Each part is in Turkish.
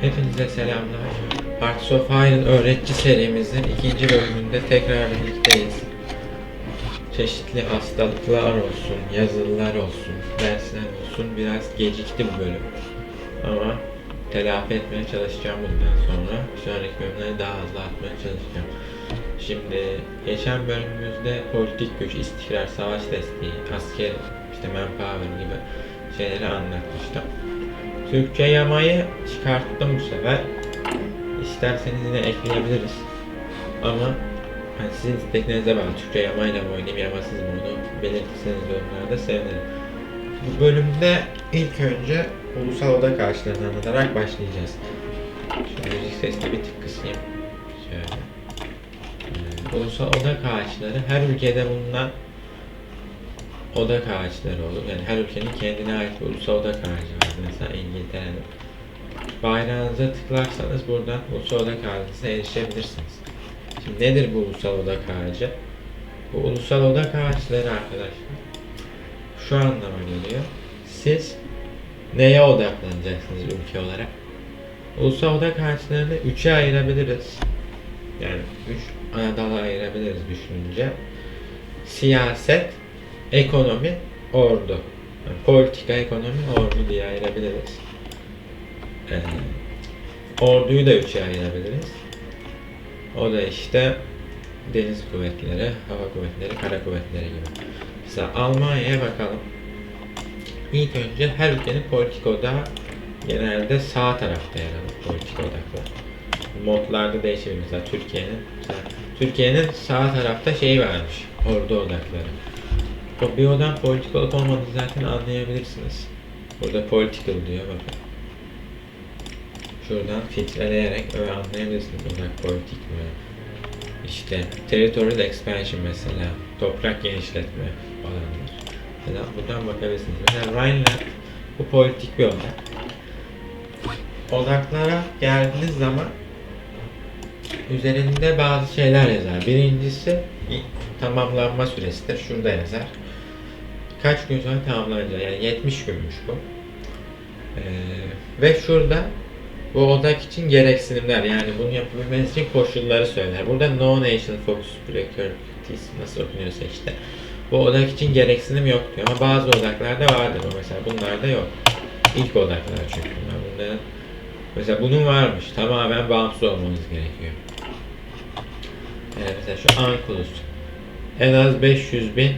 Hepinize selamlar. Arts of Fire'ın öğretici serimizin ikinci bölümünde tekrar birlikteyiz. Çeşitli hastalıklar olsun, yazılılar olsun, dersler olsun biraz gecikti bu bölüm. Ama telafi etmeye çalışacağım bundan sonra. Sonraki bölümleri daha hızlı atmaya çalışacağım. Şimdi geçen bölümümüzde politik güç, istikrar, savaş desteği, asker, işte manpower gibi şeyleri anlatmıştım. Türkçe yamayı çıkarttım bu sefer. İsterseniz yine ekleyebiliriz. Ama hani sizin isteklerinize bağlı. Türkçe yamayla mı oynayayım, yamasız mı onu belirtirseniz yorumlarda sevinirim. Bu bölümde ilk önce ulusal oda karşılarını anlatarak başlayacağız. Şimdi müzik sesini bir tık kısayım. Şöyle. Ee, ulusal oda ağaçları her ülkede bulunan odak ağaçları olur. Yani her ülkenin kendine ait bir ulusal odak ağacı var. Mesela İngiltere'de. Bayrağınıza tıklarsanız buradan ulusal odak ağacına erişebilirsiniz. Şimdi nedir bu ulusal odak ağacı? Bu ulusal odak ağaçları arkadaşlar şu anlama geliyor. Siz neye odaklanacaksınız ülke olarak? Ulusal odak ağaçlarını üçe ayırabiliriz. Yani üç ana dala ayırabiliriz düşününce. Siyaset, ekonomi, ordu. Yani politika, ekonomi, ordu diye ayırabiliriz. Ee, orduyu da üçe ayırabiliriz. O da işte deniz kuvvetleri, hava kuvvetleri, kara kuvvetleri gibi. Mesela Almanya'ya bakalım. İlk önce her ülkenin politik odağı genelde sağ tarafta yer alır politik odaklar. Modlarda mesela Türkiye'nin Türkiye'nin sağ tarafta şeyi varmış ordu odakları. O bir odan politik olup olmadığını zaten anlayabilirsiniz. Burada political diyor bakın. Şuradan filtreleyerek öyle anlayabilirsiniz odak politik mi? İşte territorial expansion mesela toprak genişletme falandır. Mesela buradan bakabilirsiniz. Mesela Rhineland bu politik bir odak. Odaklara geldiğiniz zaman üzerinde bazı şeyler yazar. Birincisi tamamlanma süresidir. Şurada yazar. Kaç gün sonra tamamlanacak? Yani 70 günmüş bu. Ee, ve şurada bu odak için gereksinimler yani bunu yapabilmeniz için koşulları söyler. Burada no nation focus priorities nasıl okunuyorsa işte. Bu odak için gereksinim yok diyor ama bazı odaklarda vardır o mesela bunlarda yok. İlk odaklar çünkü bunlar. Bunların mesela bunun varmış tamamen bağımsız olmanız gerekiyor. Yani mesela şu Ankulus en az 500 bin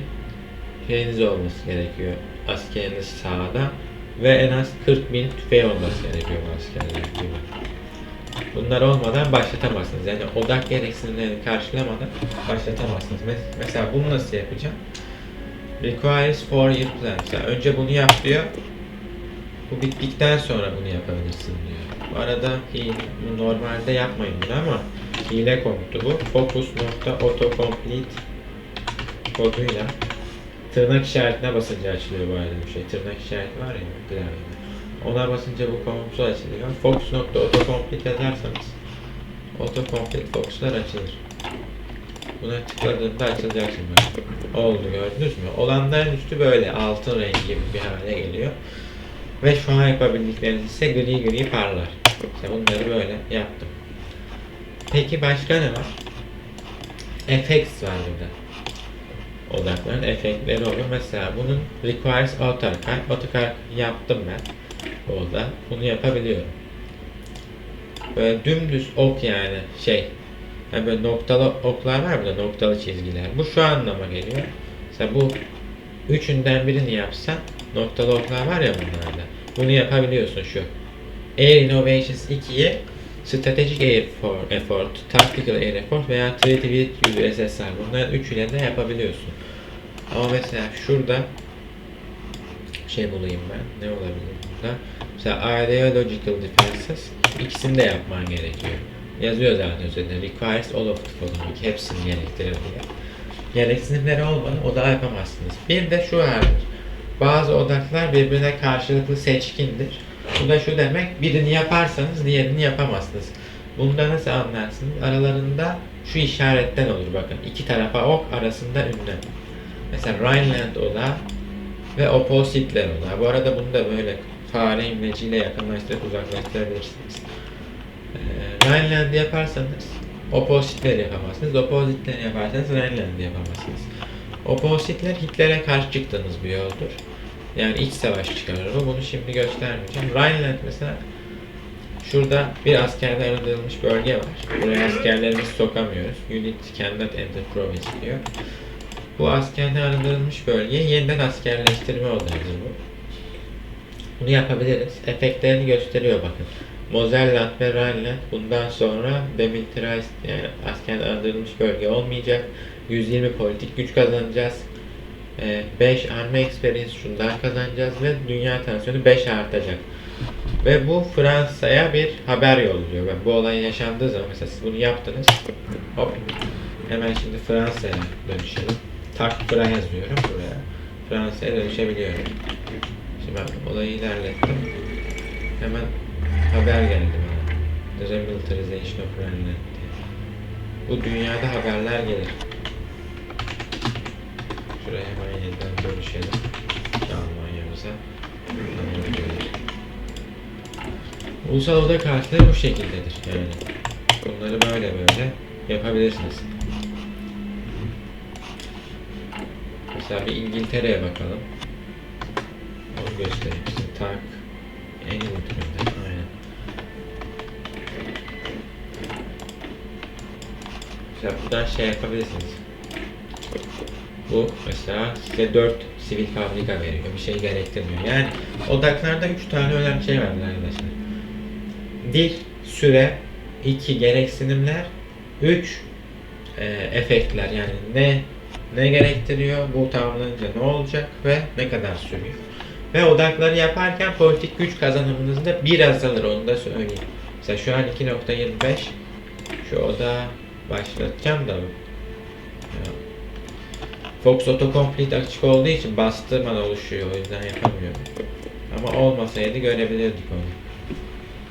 şeyiniz olması gerekiyor. Askeriniz sağda ve en az 40 bin tüfeği olması gerekiyor bu askerler gibi. Bunlar olmadan başlatamazsınız. Yani odak gereksinimlerini karşılamadan başlatamazsınız. Mes- Mesela bunu nasıl yapacağım? Requires four year plan. Mesela önce bunu yap diyor. Bu bittikten sonra bunu yapabilirsin diyor. Bu arada hi- bu normalde yapmayın bunu ama hile komutu bu. Focus.autocomplete koduyla tırnak işaretine basınca açılıyor bu arada bir şey. Tırnak işareti var ya klavyede. Ona basınca bu komutu açılıyor. Focus.autocomplete yazarsanız autocomplete focuslar açılır. Buna tıkladığında açılacak şimdi. Oldu gördünüz mü? Olanların üstü böyle altın rengi gibi bir hale geliyor. Ve şu an yapabildikleriniz ise gri gri parlar. İşte bunları böyle yaptım. Peki başka ne var? Effects var burada odakların efektleri olur. Mesela bunun requires AutoCAD. AutoCAD yaptım ben. Orada. Bunu yapabiliyorum. Böyle dümdüz ok yani şey. Yani böyle noktalı oklar var burada noktalı çizgiler. Bu şu anlama geliyor. Mesela bu üçünden birini yapsan noktalı oklar var ya bunlarda. Bunu yapabiliyorsun şu. Air Innovations 2'yi Strategic Air for Effort, Tactical Air Effort veya Treaty with USSR bunların üçüyle de yapabiliyorsun. Ama mesela şurada şey bulayım ben. Ne olabilir burada? Mesela Ideological Defenses ikisini de yapman gerekiyor. Yazıyor zaten üzerinde. Requires all of the following. Hepsini gerektirir diye. Gereksinimleri olmadan oda yapamazsınız. Bir de şu vardır. Bazı odaklar birbirine karşılıklı seçkindir. Bu da şu demek, birini yaparsanız diğerini yapamazsınız. Bunda nasıl anlarsınız? Aralarında şu işaretten olur bakın. İki tarafa ok, arasında ünlem. Mesela Rhineland oda ve opposite'ler oda. Bu arada bunu da böyle fare imleciyle yakınlaştırıp uzaklaştırabilirsiniz. Ee, Rhineland yaparsanız oppositleri yapamazsınız. Oppositleri yaparsanız Rhineland yapamazsınız. Oppositler Hitler'e karşı çıktığınız bir yoldur. Yani iç savaş çıkarır bu. Bunu şimdi göstermeyeceğim. Rhineland mesela Şurada bir askerden arındırılmış bölge var. Buraya askerlerimizi sokamıyoruz. Unit cannot enter province diyor. Bu askerden arındırılmış bölgeye yeniden askerleştirme olayıdır bu. Bunu yapabiliriz. Efektlerini gösteriyor bakın. Moselland ve Rhineland bundan sonra demilitarized yani askerden arındırılmış bölge olmayacak. 120 politik güç kazanacağız. 5 army experience şundan kazanacağız ve dünya tansiyonu 5 artacak. Ve bu Fransa'ya bir haber yolluyor. Ben bu olay yaşandığı zaman mesela siz bunu yaptınız. Hop. Hemen şimdi Fransa'ya dönüşelim. Tak Fra yazıyorum buraya. Fransa'ya dönüşebiliyorum. Şimdi ben olayı ilerlettim. Hemen haber geldi bana. The Remilitarization of diye. Bu dünyada haberler gelir. Şuraya hemen yeniden dönüşelim. Almanya'mıza. Ulusal oda kartları bu şekildedir yani. Bunları böyle böyle yapabilirsiniz. Mesela bir İngiltere'ye bakalım. Onu göstereyim size. Tak. En ultimate. Aynen. Mesela buradan şey yapabilirsiniz. Bu mesela size 4 sivil fabrika veriyor. Bir şey gerektirmiyor. Yani odaklarda 3 tane önemli şey vardır arkadaşlar. Dil, süre, 2 gereksinimler, 3 e, efektler yani ne ne gerektiriyor, bu tamamlanınca ne olacak ve ne kadar sürüyor. Ve odakları yaparken politik güç kazanımınız da bir azalır onu da söyleyeyim. Mesela şu an 2.25 şu oda başlatacağım da. Fox Autocomplete açık olduğu için bastırmadan oluşuyor o yüzden yapamıyorum. Ama olmasaydı görebilirdik onu.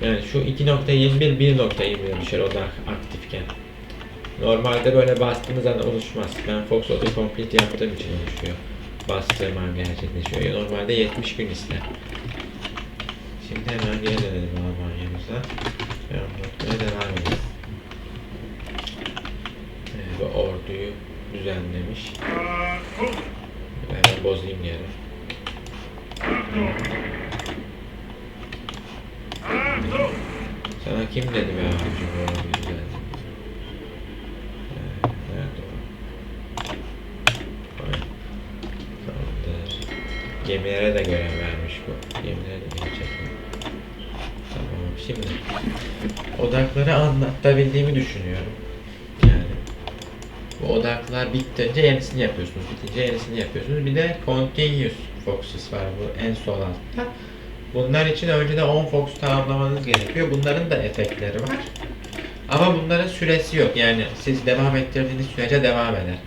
Yani şu 2.21 1.21 düşer oda aktifken. Normalde böyle bastığınız anda oluşmaz. Ben Fox Autocomplete yaptığım için oluşuyor. Bastırmam gerçekleşiyor. Normalde 70 gün ister. Şimdi hemen geri dönelim Almanya'mıza. Ve anlatmaya devam edelim. Bu orduyu düzenlemiş. Hemen bozayım yere. Sana kim dedi be abicim bu orduyu düzenlemiş? Ee, nerede o? Tamamdır. Gemilere de görev vermiş bu. Gemilere de gelecek? Tamam şimdi odakları anlatabildiğimi düşünüyorum. Odaklar bittince yenisini yapıyorsunuz. Bitince yenisini yapıyorsunuz. Bir de continuous focuses var bu en sol altta. Bunlar için önceden 10 fox tamamlamanız gerekiyor. Bunların da efektleri var. Ama bunların süresi yok. Yani siz devam ettirdiğiniz sürece devam eder.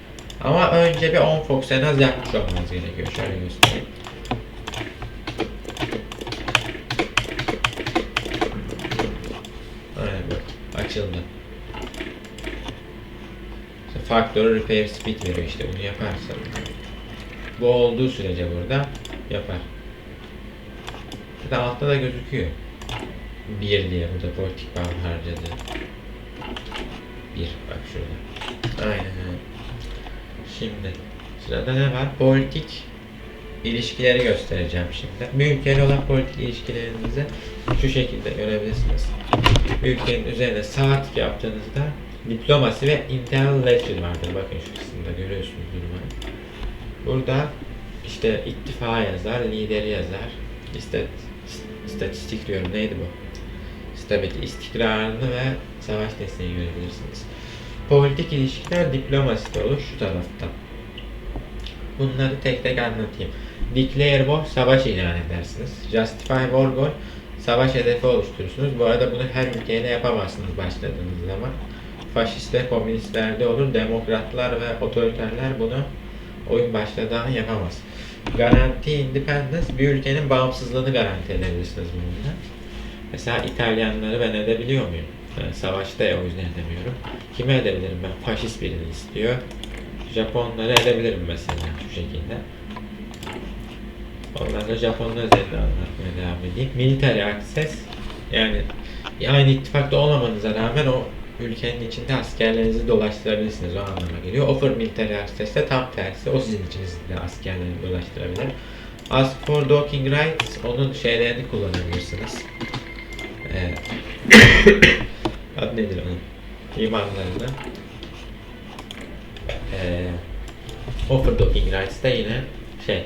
Ama önce bir 10 fox en az yapmış olmanız gerekiyor. Şöyle göstereyim. Aynen bak. Açıldı. İşte Faktörü repair speed veriyor işte bunu yaparsa. Bu olduğu sürece burada yapar. Zaten altta da gözüküyor. 1 diye burada politik bağım harcadı. 1 bak şurada. Aynen öyle. Şimdi sırada ne var? Politik ilişkileri göstereceğim şimdi. Bir olan politik ilişkilerinizi şu şekilde görebilirsiniz. Ülkenin üzerine sağ tık yaptığınızda diplomasi ve intellectual vardır. Bakın şu kısımda görüyorsunuz umarım. Burada işte ittifa yazar, lideri yazar. İstat, istatistik diyorum neydi bu? Stability, istikrarını ve savaş desteği görebilirsiniz. Politik ilişkiler diplomaside olur şu tarafta. Bunları tek tek anlatayım. Declare war, savaş ilan edersiniz. Justify war goal, savaş hedefi oluşturursunuz. Bu arada bunu her ülkeyle yapamazsınız başladığınız zaman. Faşist ve komünistlerde olur. Demokratlar ve otoriterler bunu oyun başladığı an yapamaz. Garanti independence, bir ülkenin bağımsızlığını garanti edebilirsiniz bununla. Mesela İtalyanları ben edebiliyor muyum? Yani savaşta ya o yüzden edemiyorum. Kime edebilirim ben? Faşist birini istiyor. Japonları edebilirim mesela şu şekilde. Ondan da Japonlar üzerinde anlatmaya devam edeyim. Military access Yani aynı ittifakta olmamanıza rağmen o ülkenin içinde askerlerinizi dolaştırabilirsiniz. O anlama geliyor. Offer military access ise tam tersi. O sizin içinizde askerlerini dolaştırabilir. Ask for docking rights onun şeylerini kullanabilirsiniz. Ee, adı nedir onun? İmanlarını. Ee, offer docking rights da yine şey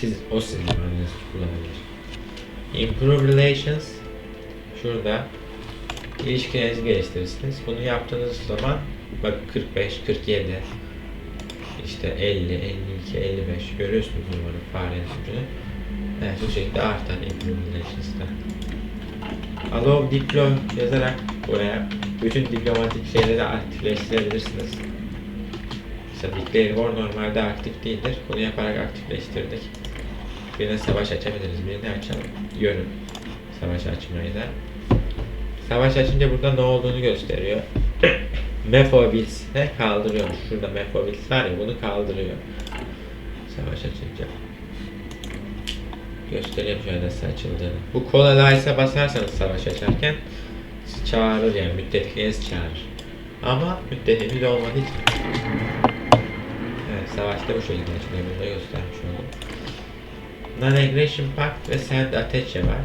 siz o sizin imanınızı kullanabilir. Improve relations şurada ilişkilerinizi geliştirirsiniz. Bunu yaptığınız zaman bak 45, 47 işte 50, 52, 55 görüyorsunuz umarım farenin ucunu. Evet bu şekilde artan improve relations'ta. Allow diplo yazarak buraya bütün diplomatik şeyleri aktifleştirebilirsiniz. Mesela Declare War normalde aktif değildir. Bunu yaparak aktifleştirdik. Birine savaş açabiliriz. Birini açalım. Görün. Savaş açmayı da. Savaş açınca burada ne olduğunu gösteriyor. Mephobits'e kaldırıyor. Şurada Mephobits var ya bunu kaldırıyor. Savaş açınca. Göstereyim şöyle nasıl açıldığını. Bu Colonize'a basarsanız savaş açarken çağırır yani müttefikleriniz çağırır. Ama müttefikiniz olmadığı için Evet, savaşta bu şekilde açılıyor. Bunu da göstermiş oldum. Non-Aggression Pact ve Send Ateşe var.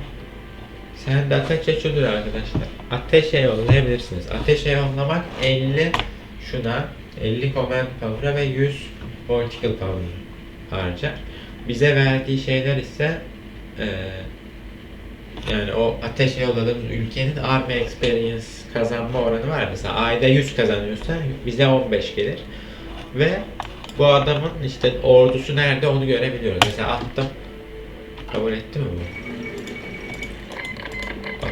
Send Ateşe şudur arkadaşlar. Ateşe yollayabilirsiniz. Ateşe yollamak 50 şuna, 50 Command Power'a ve 100 Political Power harcar. Bize verdiği şeyler ise eee yani o ateşe yolladığımız ülkenin Army Experience kazanma oranı var. Mesela ayda 100 kazanıyorsa bize 15 gelir. Ve bu adamın işte ordusu nerede onu görebiliyoruz. Mesela attım. Kabul etti mi bu?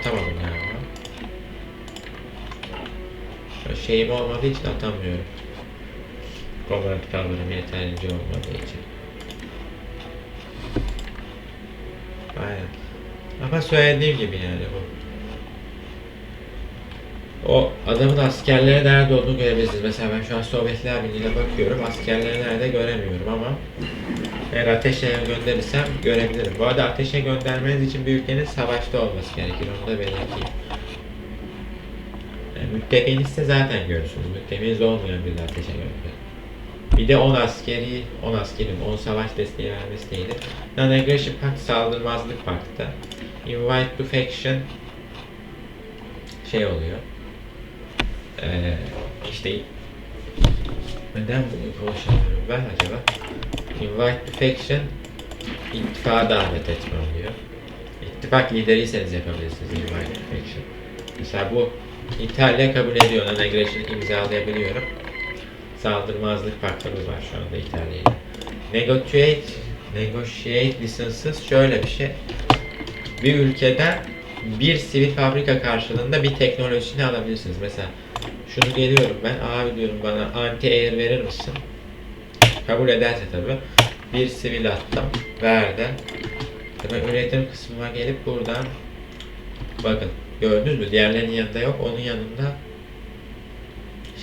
Atamadım. Ya Şeyim olmadığı için atamıyorum. Command power'ım yeterince olmadığı için. Aynen. Ama söylediğim gibi yani bu. O adamın askerleri nerede olduğunu görebilirsiniz. Mesela ben şu an Sovyetler Birliği'ne bakıyorum. Askerleri nerede göremiyorum ama eğer ateşe gönderirsem görebilirim. Bu arada ateşe göndermeniz için bir ülkenin savaşta olması gerekir. Onu da belirteyim. Yani müttefiğinizse zaten görürsünüz. Müttefiğiniz olmayan bir ateşe gönder. Bir de 10 askeri, 10 askerin 10 savaş desteği vermesi değildir. Non-Aggression Pact saldırmazlık paktı. Invite to Faction şey oluyor. Ee, işte neden bunu konuşamıyorum ben acaba? Invite to Faction ittifaka davet etme oluyor. İttifak lideriyseniz yapabilirsiniz Invite to Faction. Mesela bu İtalya kabul ediyor. Non-Aggression imzalayabiliyorum. Saldırmazlık paktımız var şu anda İtalya. Negotiate, negotiate licenses şöyle bir şey. Bir ülkeden bir sivil fabrika karşılığında bir teknolojisini alabilirsiniz. Mesela şunu geliyorum ben, abi diyorum bana anti-air verir misin? Kabul ederse tabi. Bir sivil attım, verdi. Tabii üretim kısmına gelip buradan bakın gördünüz mü? Diğerlerinin yanında yok, onun yanında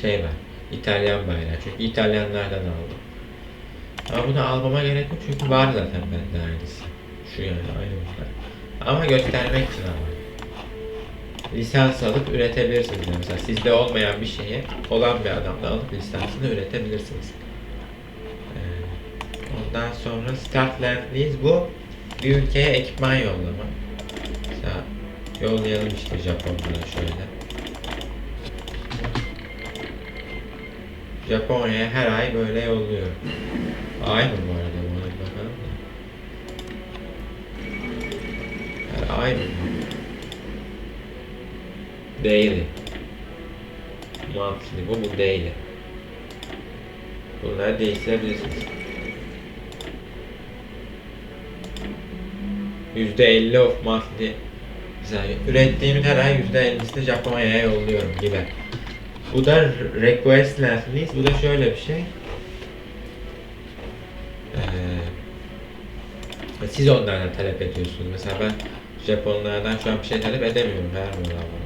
şey var. İtalyan bayrağı. Çünkü İtalyanlardan aldım. Ama bunu almama gerek yok çünkü var zaten bende aynısı. Şu yani aynı. Ama göstermek için ama. Lisans alıp üretebilirsiniz. Mesela sizde olmayan bir şeyi olan bir adamdan alıp lisansını üretebilirsiniz. Ondan sonra start land lease bu bir ülkeye ekipman yollama. Mesela yollayalım işte Japonlara şöyle. Japonya'ya her ay böyle yolluyorum. Ay mı bu arada bu ay bakalım da. Her ay mı? Daily. Monthly bu bu daily. Bunları değiştirebilirsiniz. %50 of monthly. Mesela ürettiğimin her ay %50'sini Japonya'ya yolluyorum gibi. Bu da request list. Bu da şöyle bir şey. Ee, siz onlardan talep ediyorsunuz. Mesela ben Japonlardan şu an bir şey talep edemiyorum. Vermiyorlar bana.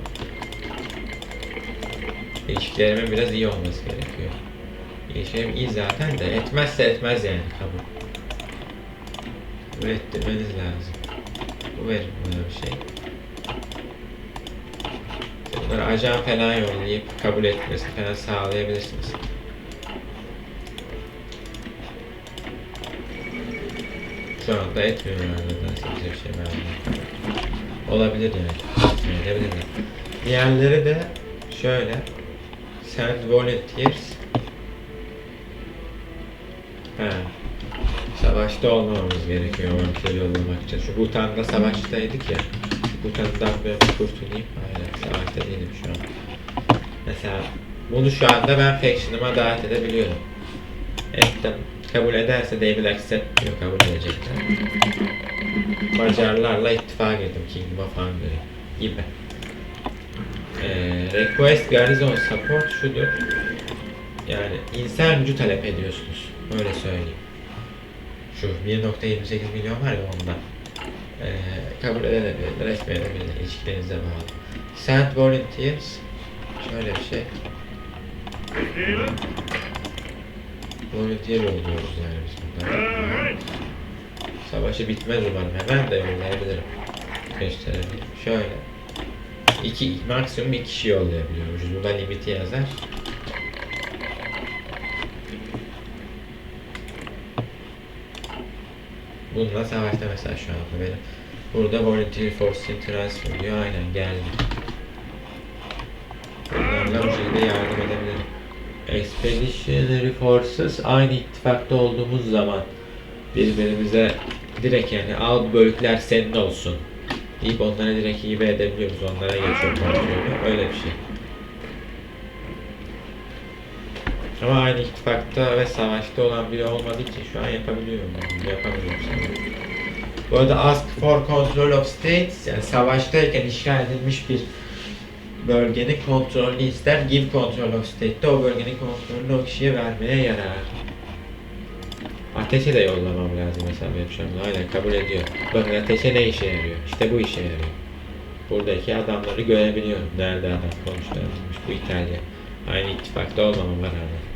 İlişkilerimin biraz iyi olması gerekiyor. İlişkilerim iyi zaten de etmezse etmez yani kabul. Ürettirmeniz lazım. Bu bana bir şey. Bunları ajan falan yollayıp kabul etmesini falan sağlayabilirsiniz. Şu anda etmiyorlar nedense bize bir şey vermiyor. Olabilir yani. Etmeyebilirler. Diğerleri de şöyle. Send volunteers. Savaşta olmamamız gerekiyor volunteer yollamak için. Şu Bhutan'da savaştaydık ya. Bhutan'dan ben kurtulayım. Hayır, savaşta değilim şu an. Mesela bunu şu anda ben faction'ıma davet edebiliyorum. Ettim. Kabul ederse will accept diyor. Kabul edecekler. Macarlarla ittifak ettim Kingdom of Hungary gibi. Ee, request Garrison Support şudur. Yani insan gücü talep ediyorsunuz. Öyle söyleyeyim. Şu 1.28 milyon var ya ondan. Ee, kabul edebilirler, etmeyebilirler. İlişkilerinize bağlı. Send Volunteers. Şöyle bir şey. Volunteer yolluyoruz yani biz. Bereit! Savaşı bitmez umarım. Hemen de yollayabilirim. Gösterebilirim. Şöyle. İki, maksimum iki kişi yollayabiliyormuşuz. Burada limiti yazar. Bununla savaşta mesela şu anda benim. Burada Volunteer Force in Transfer diyor. Aynen geldi. Bunlarla bu şekilde yardım edebilirim. Expeditionary Forces aynı ittifakta olduğumuz zaman birbirimize direkt yani al bu bölükler senin olsun deyip onlara direkt hibe edebiliyoruz. Onlara geçiyor. Öyle bir şey. Ama aynı ittifakta ve savaşta olan biri olmadığı için şu an yapabiliyorum. Yapamıyorum sanırım. Bu arada ask for control of states yani savaştayken işgal edilmiş bir bölgenin kontrolünü ister. Give control of state'de o bölgenin kontrolünü o kişiye vermeye yarar. Ateşe de yollamam lazım mesela benim şu anda. Aynen kabul ediyor. Bakın ateşe ne işe yarıyor? İşte bu işe yarıyor. Buradaki adamları görebiliyorum. Nerede adam konuşlarmış bu İtalya. Aynı ittifakta olmamama rağmen.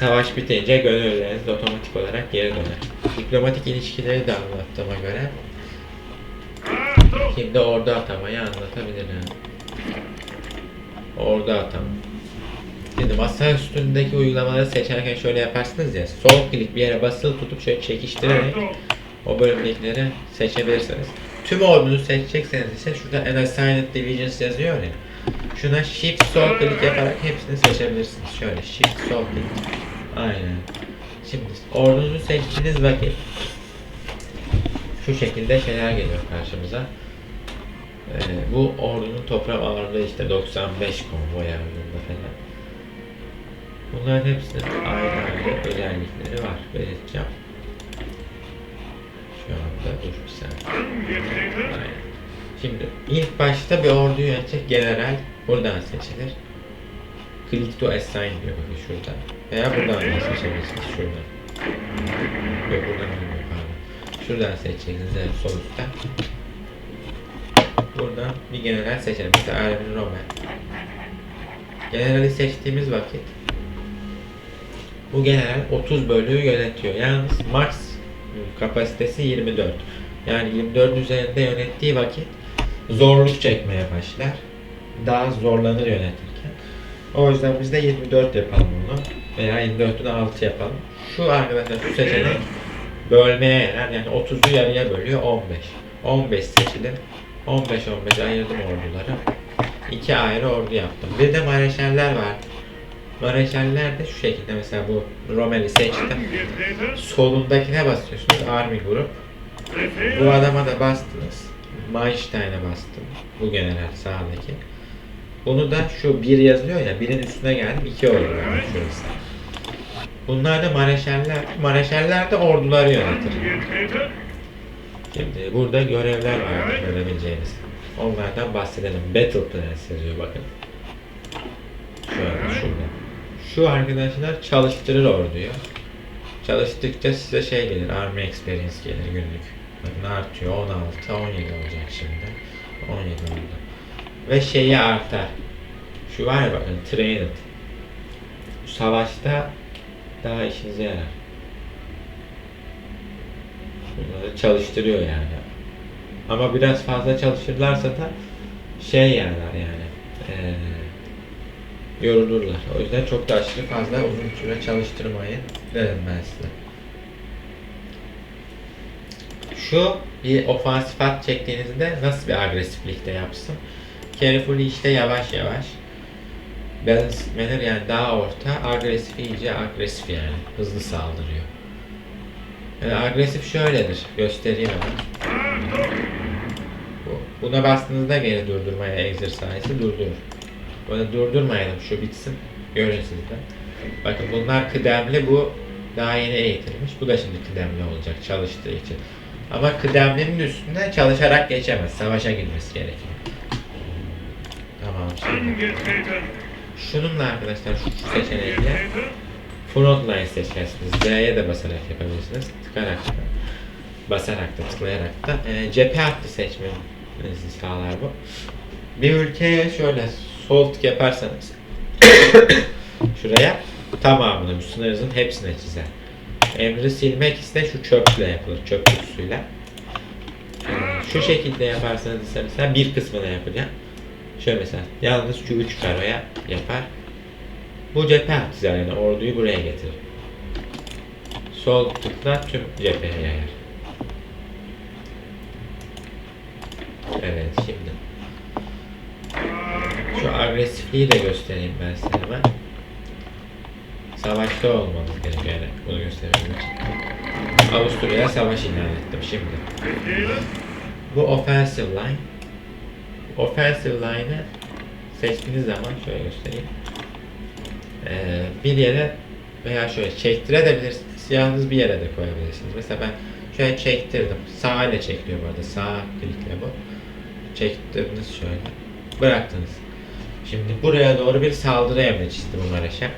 Savaş bitince gönülleriniz otomatik olarak geri döner. Diplomatik ilişkileri de anlattığıma göre! Şimdi ordu atamayı anlatabilirim. Ordu atama. Şimdi masa üstündeki uygulamaları seçerken şöyle yaparsınız ya. Sol klik bir yere basılı tutup şöyle çekiştirerek o bölümdekileri seçebilirsiniz. Tüm ordunuzu seçecekseniz ise şurada an assigned divisions yazıyor ya. Şuna shift sol klik yaparak hepsini seçebilirsiniz. Şöyle shift sol klik. Aynen. Şimdi ordunuzu seçtiğiniz vakit şu şekilde şeyler geliyor karşımıza. Ee, bu ordunun toplam ağırlığı işte 95 konvoy ağırlığında falan. Bunların hepsinin ayrı ayrı özellikleri var. Belirteceğim. Şu anda dur bir saniye. Aynen. Şimdi ilk başta bir ordu yönetecek general buradan seçilir. Click to assign diyor bakın şuradan. Veya buradan da seçebilirsiniz şuradan. Yok buradan olmuyor pardon. Şuradan seçeceksiniz en sol üstten. Buradan bir general seçelim. Mesela Erwin Rommel. Generali seçtiğimiz vakit bu general 30 bölüğü yönetiyor. Yalnız max kapasitesi 24. Yani 24 üzerinde yönettiği vakit zorluk çekmeye başlar. Daha zorlanır yönetirken. O yüzden biz de 24 yapalım bunu. Veya 24'ün 6 yapalım. Şu arkadaşlar şu seçenek bölmeye yarar. Yani 30'u yarıya bölüyor 15. 15 seçilim. 15-15 ayırdım orduları. İki ayrı ordu yaptım. Bir de mareşaller var. Mareşaller de şu şekilde mesela bu Romel'i seçtim. Solundakine basıyorsunuz Army Group. Bu adama da bastınız. Mainstein'e bastım. Bu general sağdaki. Bunu da şu bir yazıyor ya birin üstüne geldim iki oldu yani şurası. Bunlar da mareşaller. Mareşaller de orduları yönetir. Şimdi burada görevler var görebileceğiniz. Onlardan bahsedelim. Battle Plans yazıyor bakın. Şöyle şurada. Şu arkadaşlar çalıştırır orduyu. Çalıştıkça size şey gelir, Army Experience gelir günlük. Bakın artıyor 16, 17 olacak şimdi. 17 oldu. Ve şeyi artar. Şu var ya bakın Trained. Savaşta daha işinize yarar. Bunları çalıştırıyor yani. Ama biraz fazla çalışırlarsa da şey yerler yani. eee, yorulurlar. O yüzden çok da aşırı fazla uzun süre çalıştırmayın derim ben size. Şu bir ofansif at çektiğinizde nasıl bir agresiflikte yapsın? Carefully işte yavaş yavaş. Manner yani daha orta, agresif iyice agresif yani. Hızlı saldırıyor. Yani agresif şöyledir. Göstereyim hemen. Bu- Buna bastığınızda geri durdurmaya egzersayesi durdurur. Böyle durdurmayalım şu bitsin. Görün siz de. Bakın bunlar kıdemli bu daha yeni eğitilmiş. Bu da şimdi kıdemli olacak çalıştığı için. Ama kıdemlinin üstüne çalışarak geçemez. Savaşa girmesi gerekiyor. Tamam şimdi. Şununla arkadaşlar şu, şu Angetreten. Frontline seçersiniz. Z'ye de basarak yapabilirsiniz. Tıkarak da. Basarak da tıklayarak da. E, cephe hattı seçmenizi sağlar bu. Bir ülkeye şöyle sol tık yaparsanız şuraya tamamını, bu sınırınızın hepsine çizer. Emri silmek ise şu çöple yapılır. Çöp kutusuyla. Şu şekilde yaparsanız ise mesela bir kısmına yapacağım. Şöyle mesela yalnız şu üç karoya yapar. Bu cephe hattı yani orduyu buraya getirir. Sol tıkla tüm cepheye yayar. Evet şimdi. Şu agresifliği de göstereyim ben size hemen. Savaşta olmanız gerekiyor yani bunu göstermem için. Avusturya'ya savaş ilan ettim şimdi. Bu offensive line. Offensive line'ı seçtiğiniz zaman şöyle göstereyim. Ee, bir yere veya şöyle çektirebilirsiniz. Yalnız bir yere de koyabilirsiniz. Mesela ben şöyle çektirdim. Sağ ile çekiliyor bu arada. Sağ klikle bu. Çektirdiniz şöyle. Bıraktınız. Şimdi buraya doğru bir saldırı emri çizdim Maraş'a.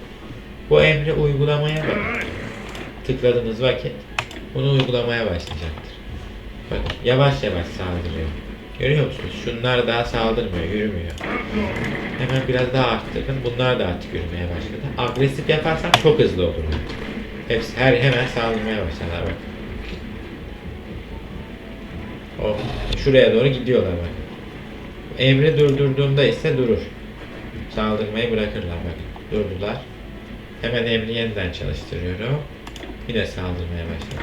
Bu emri uygulamaya tıkladığınız vakit bunu uygulamaya başlayacaktır. Bakın yavaş yavaş saldırıyor. Görüyor musunuz? Şunlar daha saldırmıyor, yürümüyor. Hemen biraz daha arttırdım. Bunlar da artık yürümeye başladı. Agresif yaparsam çok hızlı olur. Hepsi her hemen saldırmaya başlarlar bak. Oh, şuraya doğru gidiyorlar bak. Emri durdurduğumda ise durur. Saldırmayı bırakırlar bak. Durdular. Hemen emri yeniden çalıştırıyorum. Yine saldırmaya başladı.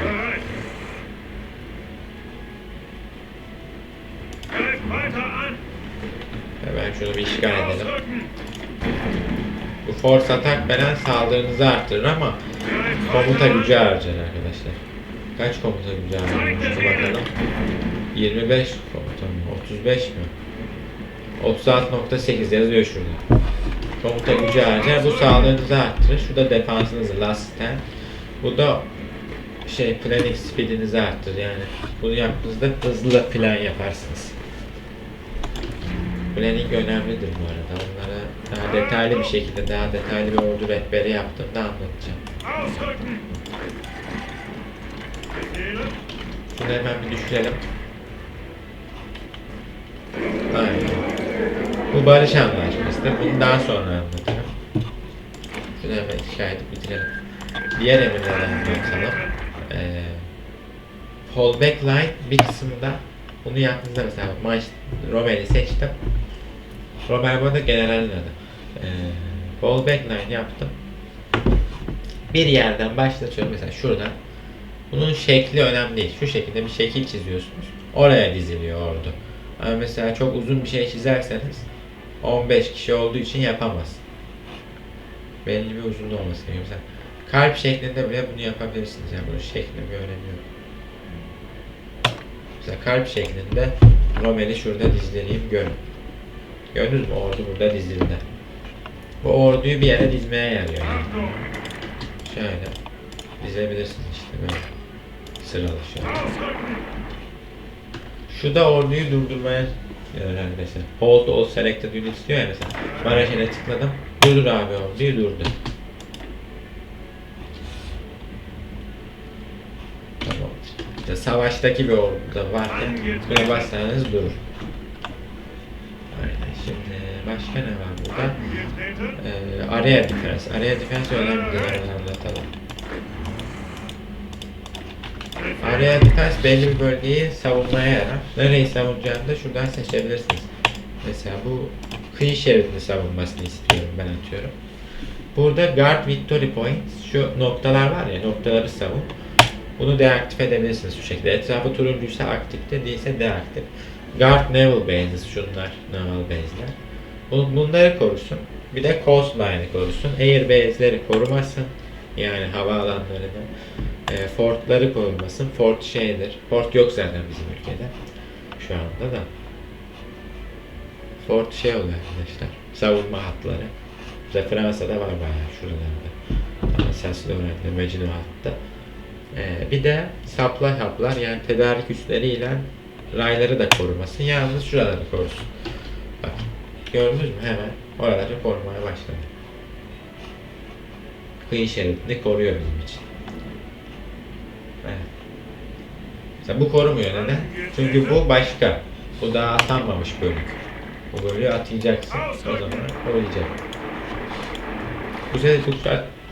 Hemen şunu bir işgal edelim. Bu force atak veren saldırınızı arttırır ama komuta gücü harcar arkadaşlar. Kaç komuta gücü harcamıştı bakalım. 25 komuta mı? 35 mi? 36.8 yazıyor şurada. Komuta gücü harcar. Bu sağlığınızı arttırır. Şu da defansınızı last stand. Bu da şey planning speedinizi arttırır yani. Bunu yaptığınızda hızlı plan yaparsınız. Planning önemlidir bu arada. Onlara daha detaylı bir şekilde, daha detaylı bir ordu rehberi yaptığımda anlatacağım. Şunu hemen bir düşürelim. Aynen. Bu barış anlaşmasıdır. Bunu daha sonra anlatırım. Şunu hemen şikayet bitirelim. Diğer emirleri anlatalım. Ee, fallback line bir kısmında bunu yaptığınızda mesela Romel'i seçtim. Romel bu arada generalin adı. Ee, fallback line yaptım. Bir yerden başlatıyorum mesela şuradan. Bunun şekli önemli değil. Şu şekilde bir şekil çiziyorsunuz. Oraya diziliyor ordu. Ama mesela çok uzun bir şey çizerseniz 15 kişi olduğu için yapamaz. Belli bir uzunluğu olması gerekiyor. Mesela kalp şeklinde bile bunu yapabilirsiniz. Yani bunun şeklini bir önemi yok. Mesela kalp şeklinde Romel'i şurada dizileyim görün. Gördünüz mü? Ordu burada dizildi. Bu orduyu bir yere dizmeye yarıyor. Yani. Şöyle dizebilirsiniz işte böyle. Sıralı şöyle. Şu da orduyu durdurmaya yarar arkadaşlar. Hold all selected units diyor ya mesela. Maraş'e tıkladım. Durdur abi orduyu durdu. Tamam. İşte savaştaki bir ordu da varken buna basarsanız durur. Başka ne var burada? Ee, area defense. Area defense önemli. Onu anlatalım. Araya birkaç belli bir bölgeyi savunmaya yarar. Nereyi savunacağını da şuradan seçebilirsiniz. Mesela bu kıyı şeridini savunmasını istiyorum ben atıyorum. Burada guard victory points şu noktalar var ya noktaları savun. Bunu deaktif edebilirsiniz şu şekilde. Etrafı turuncuysa aktifte değilse deaktif. Guard naval bases şunlar naval base'ler. Bu- Bunları korusun. Bir de coastline'ı korusun. Air base'leri korumasın. Yani havaalanlarını. E, fortları korumasın. Fort şeydir. Fort yok zaten bizim ülkede. Şu anda da. Fort şey oluyor arkadaşlar. Savunma hatları. Mesela Fransa'da var bayağı şuralarda. Alsace Lorraine'de, Maginot hatta. Ee, bir de supply hub'lar yani tedarik üsleriyle rayları da korumasın. Yalnız şuraları korusun. Gördünüz mü hemen oraları korumaya başladı. Kıyı şeridini koruyor bizim için. Evet. Mesela bu korumuyor neden? Çünkü bu başka. Bu daha atanmamış bölük. Bu bölüğü atayacaksın. O zaman koruyacak. Bu sefer bu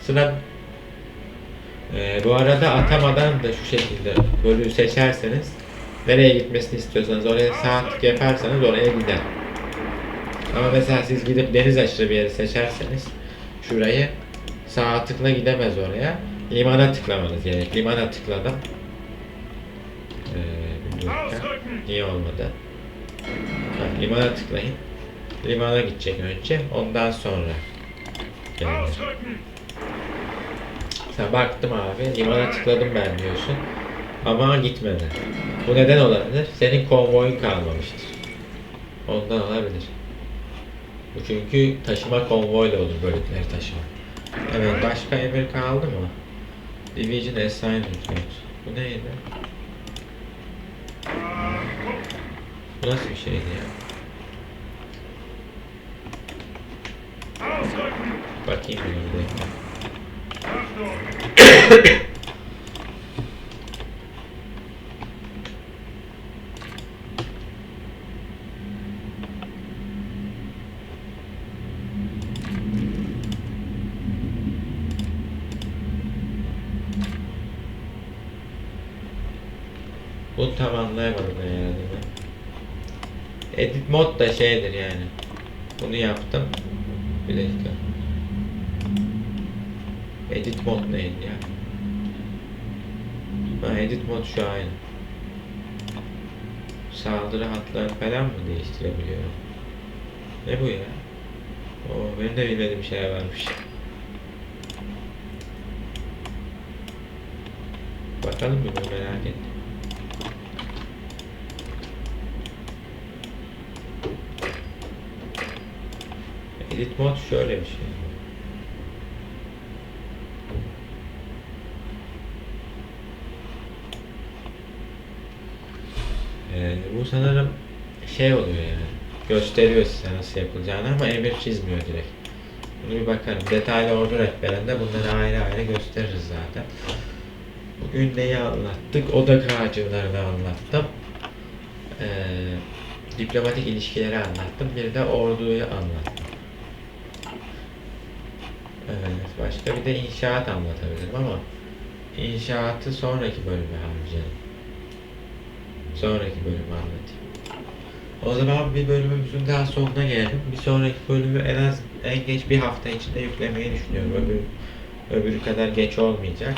sıra ee, bu arada atamadan da şu şekilde bölüğü seçerseniz nereye gitmesini istiyorsanız oraya sağ tık yaparsanız oraya gider. Ama mesela siz gidip deniz aşırı bir yeri seçerseniz şurayı sağ tıkla gidemez oraya. Limana tıklamanız gerek. Limana tıkladım. Ee, bir olmadı? Bak, limana tıklayın. Limana gidecek önce. Ondan sonra. Ausrücken! Sen baktım abi, limana tıkladım ben diyorsun. Ama gitmedi. Bu neden olabilir? Senin konvoyun kalmamıştır. Ondan olabilir. Bu çünkü taşıma konvoyla olur bölükleri taşıma. Evet, başka emir kaldı mı? Division Assignment Note. Bu neydi? Bu nasıl bir şeydi ya? Bakayım bir dakika. Bunu tam anlayamadım ben. Edit mod da şeydir yani. Bunu yaptım. Bir dakika. Edit mod neydi ya? Ha edit mod şu aynı. Saldırı hatlarını falan mı değiştirebiliyorum? Ne bu ya? Oo, benim de bilmediğim şeyler varmış. Bakalım bir merak ettim. Edit mod şöyle bir şey. Ee, bu sanırım şey oluyor yani. Gösteriyor size nasıl yapılacağını ama emir çizmiyor direkt. Bunu bir bakalım. Detaylı ordu rehberinde bunları ayrı ayrı gösteririz zaten. Bugün neyi anlattık? Odak ağacılarını anlattım. Ee, diplomatik ilişkileri anlattım. Bir de orduyu anlattım. Evet, başka bir de inşaat anlatabilirim ama inşaatı sonraki bölüme harcayalım. Sonraki bölümü anlatayım. O zaman bir bölümümüzün daha sonuna gelelim. Bir sonraki bölümü en az en geç bir hafta içinde yüklemeyi düşünüyorum. Öbür, öbürü kadar geç olmayacak.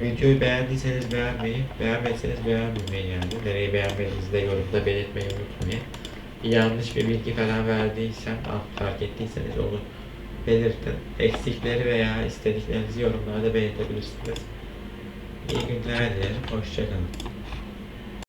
Videoyu beğendiyseniz beğenmeyi, beğenmezseniz beğenmemeyi yani. Nereyi beğenmediğinizi de yorumda belirtmeyi unutmayın. Yanlış bir bilgi falan verdiysem, ah, fark ettiyseniz onu belirtin. Eksikleri veya istediklerinizi yorumlarda belirtebilirsiniz. İyi günler dilerim. Hoşçakalın.